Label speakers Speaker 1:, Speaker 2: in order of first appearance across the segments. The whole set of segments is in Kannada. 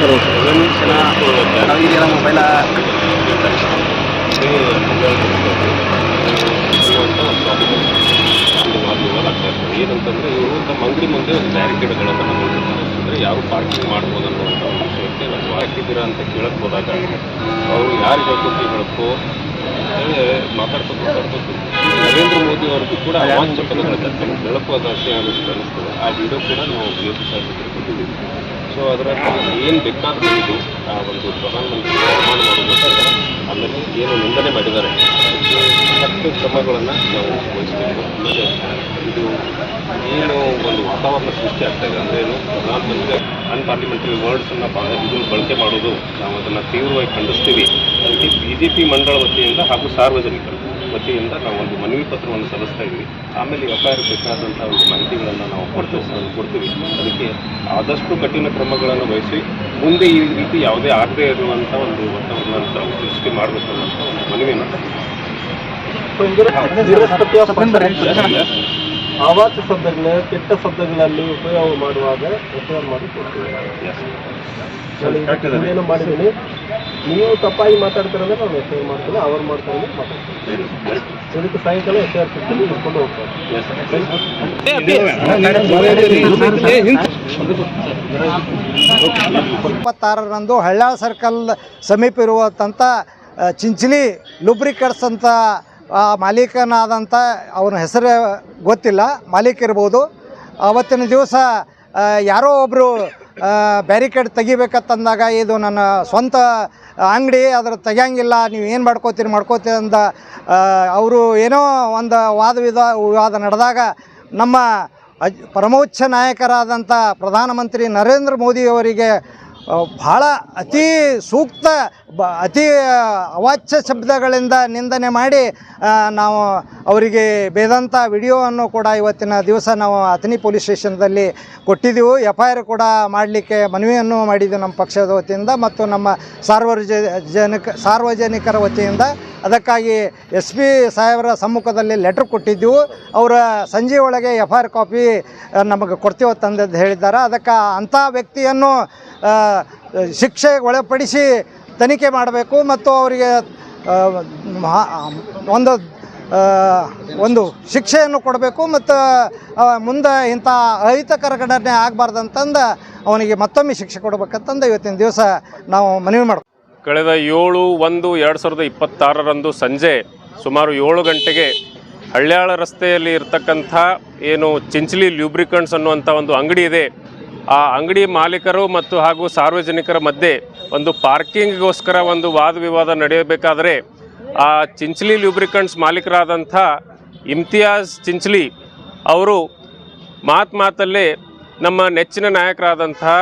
Speaker 1: ಸರ್ ಇದೆಲ್ಲ ಮೊಬೈಲ
Speaker 2: ಏನಂತಂದ್ರೆ ಇವರು ತಮ್ಮ ಅಂಗಡಿ ಮುಂದೆ ಒಂದು ಬ್ಯಾರಿಕೇಡ್ಗಳನ್ನು ಮಾಡಿರ್ತಾರೆ ಅಂದರೆ ಯಾರು ಪಾರ್ಕಿಂಗ್ ಮಾಡ್ಬೋದು ಅನ್ನುವಂಥ ಒಂದು ವಿಷಯಕ್ಕೆ ನಾವು ಹಾಕಿದ್ದೀರಾ ಅಂತ ಕೇಳಕ್ ಹೋದಾಗ ಅವರು ಯಾರು ಹೇಳ್ಕೊತಿ ಹೇಳಕ್ಕೋ ಹೇಳಿ ಮಾತಾಡ್ಕೊಂಡು ಮಾತಾಡ್ಕೊಂಡು ನರೇಂದ್ರ ಮೋದಿ ಅವ್ರಿಗೂ ಕೂಡ ಪದಗಳಿದ್ದಾರೆ ಬೆಳಕು ಅದು ಅಷ್ಟೇ ಅನಿಸ್ತದೆ ಆ ವಿಡಿಯೋ ಕೂಡ ನಾವು ಯೋಚಿಸಿ ಕೊಟ್ಟಿದ್ದೀವಿ ಸೊ ಅದರಲ್ಲಿ ಏನು ಬೇಕಾದರೂ ಆ ಒಂದು ಪ್ರಧಾನಮಂತ್ರಿ ನಿರ್ಮಾಣ ಮಾಡೋದಕ್ಕೋಸ್ಕರ ಆಮೇಲೆ ಏನು ನಿಂದನೆ ಮಾಡಿದ್ದಾರೆ, ಅದಕ್ಕೆ ಕ್ರಮಗಳನ್ನು ನಾವು ವಹಿಸಬೇಕು. ಆಮೇಲೆ ಇದು ಏನು ಒಂದು ವಾತಾವರಣ ಸೃಷ್ಟಿ ಆಗ್ತಾ ಇದೆ ಅಂದರೆ ಏನು ಪ್ರಧಾನಮಂತ್ರಿ ಅನ್ಪಾರ್ಲಿಮೆಂಟರಿ ವರ್ಡ್ಸನ್ನು ಇದು ಬಳಕೆ ಮಾಡೋದು, ನಾವು ಅದನ್ನು ತೀವ್ರವಾಗಿ ಖಂಡಿಸ್ತೀವಿ. ಅದಕ್ಕೆ ಬಿ ಜೆ ಪಿ ಮಂಡಳ ವತಿಯಿಂದ ಹಾಗೂ ಸಾರ್ವಜನಿಕರ. ವತಿಯಿಂದ ನಾವು ಒಂದು ಮನವಿ ಪತ್ರವನ್ನು ಸಲ್ಲಿಸ್ತಾ ಇದ್ವಿ. ಆಮೇಲೆ ಎಫ್ ಐ ಆರ್ ಬೇಕಾದಂಥ ಒಂದು ಮಾಹಿತಿಗಳನ್ನು ನಾವು ಕೊಡ್ತೀವಿ ಕೊಡ್ತೀವಿ. ಅದಕ್ಕೆ ಆದಷ್ಟು ಕಠಿಣ ಕ್ರಮಗಳನ್ನು ವಹಿಸಿ ಮುಂದೆ ಈ ರೀತಿ ಯಾವುದೇ ಆಗದೆ ಇರುವಂಥ ಒಂದು ವಾತಾವರಣ ನಾವು ಸೃಷ್ಟಿ ಮಾಡಬೇಕು ಅನ್ನೋಂಥ ಒಂದು ಮನವಿಯನ್ನು
Speaker 3: ಆವಾಸ ಶಬ್ದಗಳ ಕೆಟ್ಟ ಶಬ್ದಗಳಲ್ಲಿ ಉಪಯೋಗ ಮಾಡುವಾಗ ಉಪಯೋಗ ಮಾಡಿ ಕೊಡ್ತೀವಿ. ಏನು ಮಾಡಿದ್ದೀನಿ? ನೀವು ತಪ್ಪಾಗಿ ಮಾತಾಡ್ತಾರಂದ್ರೆ ನಾನು ಎಫ್ಐಆರ್ ಮಾಡ್ತೀನಿ ಅವ್ರು ಮಾಡ್ತಾರೆ ಅಂದ್ರೆ ಮಾತಾಡ್ತೀನಿ. ಇದಕ್ಕೆ ಸಾಯಂಕಾಲ ಎಫ್ಐಆರ್ ಕೊಡ್ತೀನಿ ಇಟ್ಕೊಂಡು ಹೋಗ್ತಾರೆ.
Speaker 4: ಇಪ್ಪತ್ತಾರರಂದು ಹಳ್ಳ ಸರ್ಕಲ್ ಸಮೀಪ ಇರುವಂಥ ಚಿಂಚಲಿ ಲುಬ್ರಿಕಟ್ಸ್ ಅಂತ ಆ ಮಾಲೀಕನಾದಂಥ ಅವನ ಹೆಸರು ಗೊತ್ತಿಲ್ಲ, ಮಾಲೀಕ ಇರ್ಬೋದು. ಅವತ್ತಿನ ದಿವಸ ಯಾರೋ ಒಬ್ಬರು ಬ್ಯಾರಿಕೇಡ್ ತೆಗಿಬೇಕಂತಂದಾಗ ಇದು ನನ್ನ ಸ್ವಂತ ಅಂಗಡಿ ಅದ್ರ ತೆಗಿಯಂಗಿಲ್ಲ, ನೀವು ಏನು ಮಾಡ್ಕೋತೀರಿ ಮಾಡ್ಕೋತೀರಿ ಅಂದ ಅವರು ಏನೋ ಒಂದು ವಾದ ವಿದ, ವಿವಾದ ನಡೆದಾಗ ನಮ್ಮ ಅಜ್, ಪರಮೋಚ್ಚ ನಾಯಕರಾದಂಥ ಪ್ರಧಾನಮಂತ್ರಿ ನರೇಂದ್ರ ಮೋದಿಯವರಿಗೆ ಭಾಳ ಅತಿ ಸೂಕ್ತ, ಬ, ಅತಿ ಅವಾಚ್ಯ ಶಬ್ದಗಳಿಂದ ನಿಂದನೆ ಮಾಡಿ ನಾವು ಅವರಿಗೆ ಬೇದಂಥ ವಿಡಿಯೋವನ್ನು ಕೂಡ ಇವತ್ತಿನ ದಿವಸ ನಾವು ಅಥಣಿ ಪೊಲೀಸ್ ಸ್ಟೇಷನ್ದಲ್ಲಿ ಕೊಟ್ಟಿದ್ದೆವು. ಎಫ್ ಐ ಆರ್ ಕೂಡ ಮಾಡಲಿಕ್ಕೆ ಮನವಿಯನ್ನು ಮಾಡಿದ್ದೆವು ನಮ್ಮ ಪಕ್ಷದ ವತಿಯಿಂದ ಮತ್ತು ನಮ್ಮ ಸಾರ್ವಜನಿಕ ಸಾರ್ವಜನಿಕರ ವತಿಯಿಂದ. ಅದಕ್ಕಾಗಿ ಎಸ್ ಪಿ ಸಾಹೇಬರ ಸಮ್ಮುಖದಲ್ಲಿ ಲೆಟ್ರ್ ಕೊಟ್ಟಿದ್ದೆವು. ಅವರ ಸಂಜೆ ಒಳಗೆ ಎಫ್ ಆರ್ ಕಾಪಿ ನಮಗೆ ಕೊಡ್ತೀವಿ ತಂದದ್ದು ಹೇಳಿದ್ದಾರೆ. ಅದಕ್ಕೆ ಅಂಥ ವ್ಯಕ್ತಿಯನ್ನು ಶಿಕ್ಷೆಗೆ ಒಳಪಡಿಸಿ ತನಿಖೆ ಮಾಡಬೇಕು ಮತ್ತು ಅವರಿಗೆ ಒಂದು ಒಂದು ಶಿಕ್ಷೆಯನ್ನು ಕೊಡಬೇಕು ಮತ್ತು ಮುಂದೆ ಇಂಥ ಅಹಿತಕರ ಘಟನೆ ಆಗಬಾರ್ದಂತಂದು ಅವನಿಗೆ ಮತ್ತೊಮ್ಮೆ ಶಿಕ್ಷೆ ಕೊಡ್ಬೇಕಂತಂದು ಇವತ್ತಿನ ದಿವಸ ನಾವು ಮನವಿ ಮಾಡ್ತೀವಿ
Speaker 2: ಕಳೆದ ಏಳು ಒಂದು ಎರಡು ಸಾವಿರದ ಇಪ್ಪತ್ತಾರರಂದು ಸಂಜೆ ಸುಮಾರು ಏಳು ಗಂಟೆಗೆ ಹಳ್ಯಾಳ ರಸ್ತೆಯಲ್ಲಿ ಇರ್ತಕ್ಕಂಥ ಏನು ಚಿಂಚಲಿ ಲ್ಯೂಬ್ರಿಕಂಟ್ಸ್ ಅನ್ನುವಂಥ ಒಂದು ಅಂಗಡಿ ಇದೆ. ಆ ಅಂಗಡಿ ಮಾಲೀಕರು ಮತ್ತು ಹಾಗೂ ಸಾರ್ವಜನಿಕರ ಮಧ್ಯೆ ಒಂದು ಪಾರ್ಕಿಂಗ್ಗೋಸ್ಕರ ಒಂದು ವಾದ ವಿವಾದ ನಡೆಯಬೇಕಾದರೆ ಆ ಚಿಂಚಲಿ ಲ್ಯೂಬ್ರಿಕಂಟ್ಸ್ ಮಾಲೀಕರಾದಂಥ ಇಮ್ತಿಯಾಜ್ ಚಿಂಚಲಿ ಅವರು ಮಾತು ಮಾತಲ್ಲೇ ನಮ್ಮ ನೆಚ್ಚಿನ ನಾಯಕರಾದಂತಹ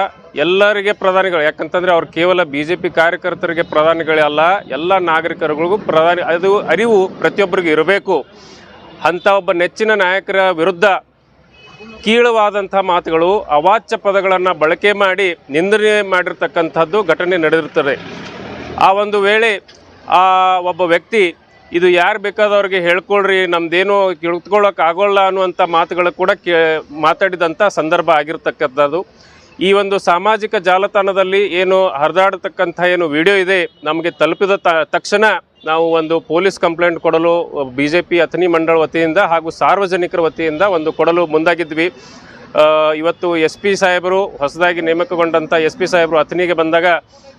Speaker 2: ಎಲ್ಲರಿಗೆ ಪ್ರಧಾನಿಗಳು, ಯಾಕಂತಂದರೆ ಅವ್ರು ಕೇವಲ ಬಿ ಜೆ ಪಿ ಕಾರ್ಯಕರ್ತರಿಗೆ ಪ್ರಧಾನಿಗಳೇ ಅಲ್ಲ, ಎಲ್ಲ ನಾಗರಿಕರುಗಳಿಗೂ ಪ್ರಧಾನಿ, ಅದು ಅರಿವು ಪ್ರತಿಯೊಬ್ಬರಿಗೂ ಇರಬೇಕು. ಅಂಥ ಒಬ್ಬ ನೆಚ್ಚಿನ ನಾಯಕರ ವಿರುದ್ಧ ಕೀಳವಾದಂಥ ಮಾತುಗಳು, ಅವಾಚ್ಯ ಪದಗಳನ್ನು ಬಳಕೆ ಮಾಡಿ ನಿಂದನೆ ಮಾಡಿರ್ತಕ್ಕಂಥದ್ದು ಘಟನೆ ನಡೆದಿರ್ತದೆ. ಆ ಒಂದು ವೇಳೆ ಆ ಒಬ್ಬ ವ್ಯಕ್ತಿ ಇದು ಯಾರು ಬೇಕಾದವ್ರಿಗೆ ಹೇಳ್ಕೊಳ್ರಿ, ನಮ್ದೇನು ತಿಳ್ಕೊಳ್ಳೋಕೆ ಆಗೋಲ್ಲ ಅನ್ನುವಂಥ ಮಾತುಗಳು ಕೂಡ ಕೇ ಮಾತಾಡಿದಂಥ ಸಂದರ್ಭ ಆಗಿರ್ತಕ್ಕಂಥದ್ದು. ಈ ಒಂದು ಸಾಮಾಜಿಕ ಜಾಲತಾಣದಲ್ಲಿ ಏನು ಹರಿದಾಡತಕ್ಕಂಥ ಏನು ವಿಡಿಯೋ ಇದೆ, ನಮಗೆ ತಲುಪಿದ ತಕ್ಷಣ ನಾವು ಒಂದು ಪೊಲೀಸ್ ಕಂಪ್ಲೇಂಟ್ ಕೊಡಲು, ಬಿ ಜೆ ಪಿ ಅಥಣಿ ಮಂಡಳ ವತಿಯಿಂದ ಹಾಗೂ ಸಾರ್ವಜನಿಕರ ವತಿಯಿಂದ ಒಂದು ಕೊಡಲು ಮುಂದಾಗಿದ್ವಿ. ಇವತ್ತು ಎಸ್ ಪಿ ಸಾಹೇಬರು ಹೊಸದಾಗಿ ನೇಮಕಗೊಂಡಂಥ ಎಸ್ ಪಿ ಸಾಹೇಬರು ಅಥನಿಗೆ ಬಂದಾಗ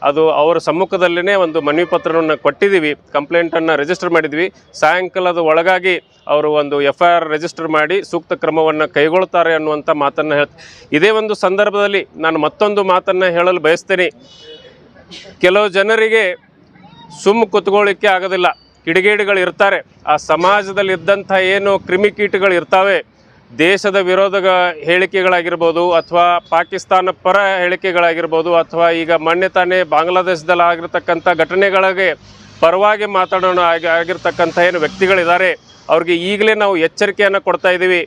Speaker 2: ಅದು ಅವರ ಸಮ್ಮುಖದಲ್ಲೇ ಒಂದು ಮನವಿ ಪತ್ರವನ್ನು ಕೊಟ್ಟಿದ್ದೀವಿ. ಕಂಪ್ಲೇಂಟನ್ನು ರಿಜಿಸ್ಟರ್ ಮಾಡಿದ್ವಿ ಸಾಯಂಕಾಲದ ಒಳಗಾಗಿ ಅವರು ಒಂದು ಎಫ್ ಐ ಆರ್ ರಿಜಿಸ್ಟರ್ ಮಾಡಿ ಸೂಕ್ತ ಕ್ರಮವನ್ನು ಕೈಗೊಳ್ತಾರೆ ಅನ್ನುವಂಥ ಮಾತನ್ನು ಹೇಳ್ ಇದೇ ಒಂದು ಸಂದರ್ಭದಲ್ಲಿ ನಾನು ಮತ್ತೊಂದು ಮಾತನ್ನು ಹೇಳಲು ಬಯಸ್ತೇನೆ. ಕೆಲವು ಜನರಿಗೆ ಸುಮ್ಮ ಕುತ್ಕೊಳ್ಳಿಕ್ಕೆ ಆಗೋದಿಲ್ಲ. ಕಿಡಿಗೇಡಿಗಳು ಇರ್ತಾರೆ. ಆ ಸಮಾಜದಲ್ಲಿ ಇದ್ದಂಥ ಏನು ಕ್ರಿಮಿಕೀಟಗಳು ಇರ್ತಾವೆ. ದೇಶದ ವಿರೋಧದ ಹೇಳಿಕೆಗಳಾಗಿರ್ಬೋದು ಅಥವಾ ಪಾಕಿಸ್ತಾನ ಪರ ಹೇಳಿಕೆಗಳಾಗಿರ್ಬೋದು ಅಥವಾ ಈಗ ಮೊನ್ನೆ ತಾನೇ ಬಾಂಗ್ಲಾದೇಶದಲ್ಲಿ ಆಗಿರ್ತಕ್ಕಂಥ ಘಟನೆಗಳಿಗೆ ಪರವಾಗಿ ಮಾತಾಡೋಣ ಆಗಿ ಆಗಿರ್ತಕ್ಕಂಥ ಏನು ವ್ಯಕ್ತಿಗಳಿದ್ದಾರೆ, ಅವ್ರಿಗೆ ಈಗಲೇ ನಾವು ಎಚ್ಚರಿಕೆಯನ್ನು ಕೊಡ್ತಾ ಇದ್ದೀವಿ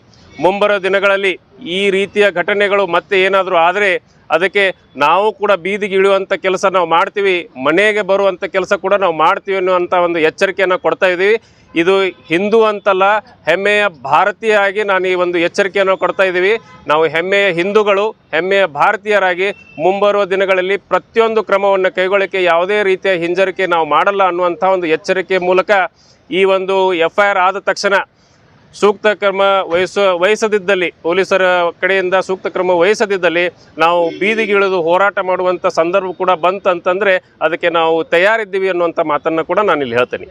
Speaker 2: ಮುಂಬರೋ ದಿನಗಳಲ್ಲಿ ಈ ರೀತಿಯ ಘಟನೆಗಳು ಮತ್ತೆ ಏನಾದರೂ ಆದರೆ ಅದಕ್ಕೆ ನಾವು ಕೂಡ ಬೀದಿಗೆ ಇಳಿಯುವಂಥ ಕೆಲಸ ನಾವು ಮಾಡ್ತೀವಿ, ಮನೆಗೆ ಬರುವಂಥ ಕೆಲಸ ಕೂಡ ನಾವು ಮಾಡ್ತೀವಿ ಅನ್ನುವಂಥ ಒಂದು ಎಚ್ಚರಿಕೆಯನ್ನು ಕೊಡ್ತಾ ಇದ್ದೀವಿ. ಇದು ಹಿಂದೂ ಅಂತಲ್ಲ, ಹೆಮ್ಮೆಯ ಭಾರತೀಯಾಗಿ ನಾನು ಈ ಒಂದು ಎಚ್ಚರಿಕೆಯನ್ನು ಕೊಡ್ತಾ ಇದ್ದೀವಿ. ನಾವು ಹೆಮ್ಮೆಯ ಹಿಂದೂಗಳು, ಹೆಮ್ಮೆಯ ಭಾರತೀಯರಾಗಿ ಮುಂಬರುವ ದಿನಗಳಲ್ಲಿ ಪ್ರತಿಯೊಂದು ಕ್ರಮವನ್ನು ಕೈಗೊಳ್ಳಕ್ಕೆ ಯಾವುದೇ ರೀತಿಯ ಹಿಂಜರಿಕೆ ನಾವು ಮಾಡಲ್ಲ ಅನ್ನುವಂಥ ಒಂದು ಎಚ್ಚರಿಕೆ ಮೂಲಕ ಈ ಒಂದು ಎಫ್ ಆದ ತಕ್ಷಣ ಸೂಕ್ತ ಕ್ರಮ ವಹಿಸ ವಹಿಸದಿದ್ದಲ್ಲಿ ಪೊಲೀಸರ ಕಡೆಯಿಂದ ಸೂಕ್ತ ಕ್ರಮ ವಹಿಸದಿದ್ದಲ್ಲಿ ನಾವು ಬೀದಿಗಿಳಿದು ಹೋರಾಟ ಮಾಡುವಂಥ ಸಂದರ್ಭ ಕೂಡ ಬಂತಂತಂದರೆ ಅದಕ್ಕೆ ನಾವು ತಯಾರಿದ್ದೀವಿ ಅನ್ನುವಂಥ ಮಾತನ್ನು ಕೂಡ ನಾನು ಇಲ್ಲಿ ಹೇಳ್ತೇನೆ.